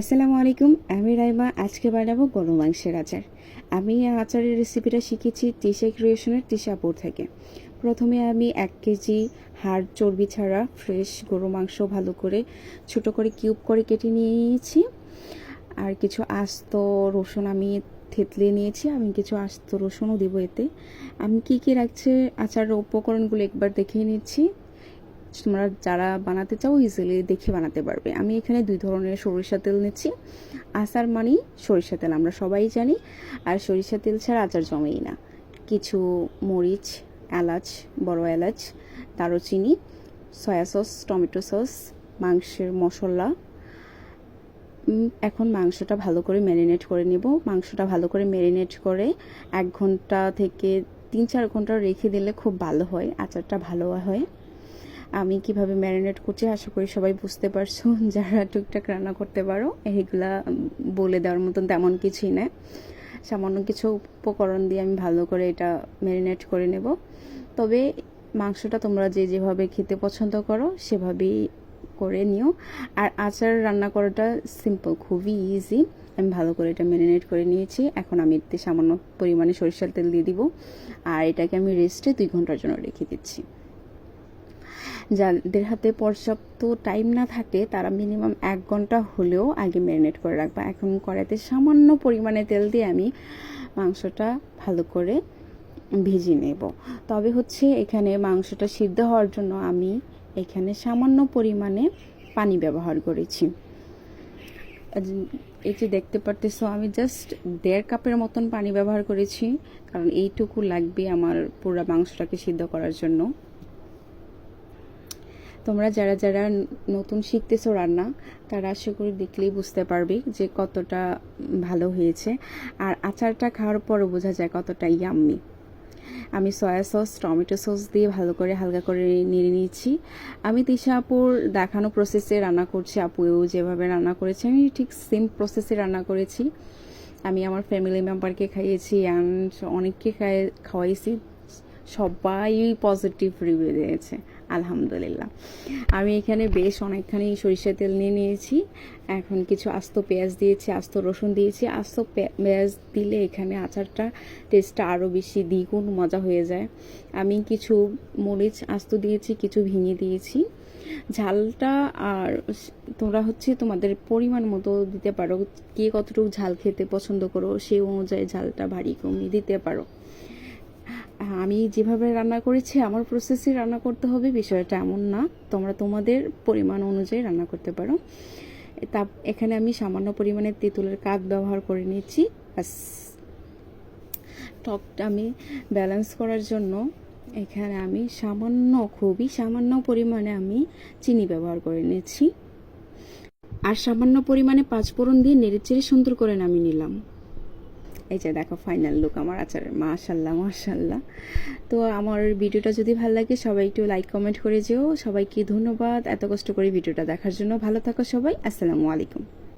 আসসালামু আলাইকুম, আমি রাইমা, আজকে বানাবো গরু মাংসের আচার। আমি আচারের রেসিপিটা শিখেছি তিশা ক্রিয়েশনের তিশাপুর থেকে। প্রথমে আমি এক কেজি হাড় চর্বি ছাড়া ফ্রেশ গরু মাংস ভালো করে ছোট করে কিউব করে কেটে নিয়েছি। আর কিছু আস্ত রসুন আমি থেতলে নিয়েছি, আমি কিছু আস্ত রসুনও দেবো এতে। আমি কি কি রাখছে, আচারের উপকরণগুলো একবার দেখে নিচ্ছি। তোমরা যারা বানাতে চাও ইজিলি দেখে বানাতে পারবে। আমি এখানে দুই ধরনের সরিষা তেল নিচ্ছি। আচার মানি সরিষা তেল, আমরা সবাই জানি। আর সরিষা তেল ছাড়া আচার জমেই না। কিছু মরিচ, এলাচ, বড় এলাচ, দারুচিনি, সয়া সস, টমেটো সস, মাংসের মশলা। এখন মাংসটা ভালো করে ম্যারিনেট করে নেব। মাংসটা ভালো করে ম্যারিনেট করে এক ঘণ্টা থেকে তিন চার ঘণ্টা রেখে দিলে খুব ভালো হয়, আচারটা ভালো হয়। আমি কীভাবে ম্যারিনেট করছি আশা করি সবাই বুঝতে পারছ, যারা টুকটাক রান্না করতে পারো এইগুলা বলে দেওয়ার মতন তেমন কিছুই না। সামান্য কিছু উপকরণ দিয়ে আমি ভালো করে এটা ম্যারিনেট করে নেব। তবে মাংসটা তোমরা যে যেভাবে খেতে পছন্দ করো, সেভাবেই করে নিও। আর আচার রান্না করাটা সিম্পল খুবই ইজি আমি ভালো করে এটা ম্যারিনেট করে নিয়েছি। এখন আমি এতে সামান্য পরিমাণে সরিষার তেল দিয়ে দিব। আর এটাকে আমি রেস্টে দুই ঘণ্টার জন্য রেখে দিচ্ছি। যাদের হাতে পর্যাপ্ত টাইম না থাকে, তারা মিনিমাম এক ঘণ্টা হলেও আগে ম্যারিনেট করে রাখবা। এখন কড়াইতে সামান্য পরিমাণে তেল দিয়ে আমি মাংসটা ভালো করে ভেজে নেব। তবে হচ্ছে এখানে মাংসটা সিদ্ধ হওয়ার জন্য আমি এখানে সামান্য পরিমাণে পানি ব্যবহার করেছি। এই যে দেখতে পারতেছো, আমি জাস্ট দেড় কাপের মতন পানি ব্যবহার করেছি, কারণ এইটুকু লাগবে আমার পুরো মাংসটাকে সিদ্ধ করার জন্য। তোমরা যারা যারা নতুন শিখতেছো রান্না, তারা আশা করি দেখলেই বুঝতে পারবে যে কতটা ভালো হয়েছে। আর আচারটা খাওয়ার পরও বোঝা যায় কতটা ইয়াম্মি আমি সয়া সস টমেটো সস দিয়ে ভালো করে হালকা করে নিয়ে নিয়েছি। আমি তিশা আপুর দেখানো প্রসেসে রান্না করছি, আপুও যেভাবে রান্না করেছে, আমি ঠিক সেম প্রসেসে রান্না করেছি। আমি আমার ফ্যামিলি মেম্বারকে খাইয়েছি অ্যান্ড অনেককে খাই খাওয়াইছি। সবাই পজিটিভ রিভিউ দিয়েছে, আলহামদুলিল্লাহ। আমি এখানে বেশ অনেকখানি সরিষা তেল নিয়ে নিয়েছি, এখন কিছু আস্ত পেঁয়াজ দিয়েছি, আস্ত রসুন দিয়েছি। আস্ত পেঁয়াজ দিলে এখানে আচারটা টেস্টটা আরও বেশি দ্বিগুণ মজা হয়ে যায়। আমি কিছু মরিচ আস্ত দিয়েছি, কিছু ভেঙে দিয়েছি। ঝালটা আর তোমরা হচ্ছে তোমাদের পরিমাণ মতো দিতে পারো, কে কতটুকু ঝাল খেতে পছন্দ করো সেই অনুযায়ী ঝালটা ভারী কমিয়ে দিতে পারো। আমি যেভাবে রান্না করেছি, আমার প্রসেসে রান্না করতে হবে, বিষয়টা এমন না। তোমরা তোমাদের পরিমাণ অনুযায়ী রান্না করতে পারো। তা, এখানে আমি সামান্য পরিমাণে তেঁতুলের কাঠ ব্যবহার করে নিয়েছি। ব্যাস। টকটা আমি ব্যালেন্স করার জন্য এখানে আমি সামান্য, খুবই সামান্য পরিমাণে আমি চিনি ব্যবহার করে নিয়েছি। আর সামান্য পরিমাণে পাঁচ পাঁচফোড়ন দিয়ে নেড়েচেড়ে সুন্দর করে নামিয়ে নিলাম। এই যে দেখো ফাইনাল লুক আমার আচারের মাশাল্লাহ মাশাল্লাহ তো আমার ভিডিওটা যদি ভালো লাগে, সবাই একটু লাইক কমেন্ট করে যেও। সবাইকে ধন্যবাদ। এত কষ্ট করে ভিডিওটা দেখার জন্য। ভালো থাকো সবাই। আসসালামু আলাইকুম।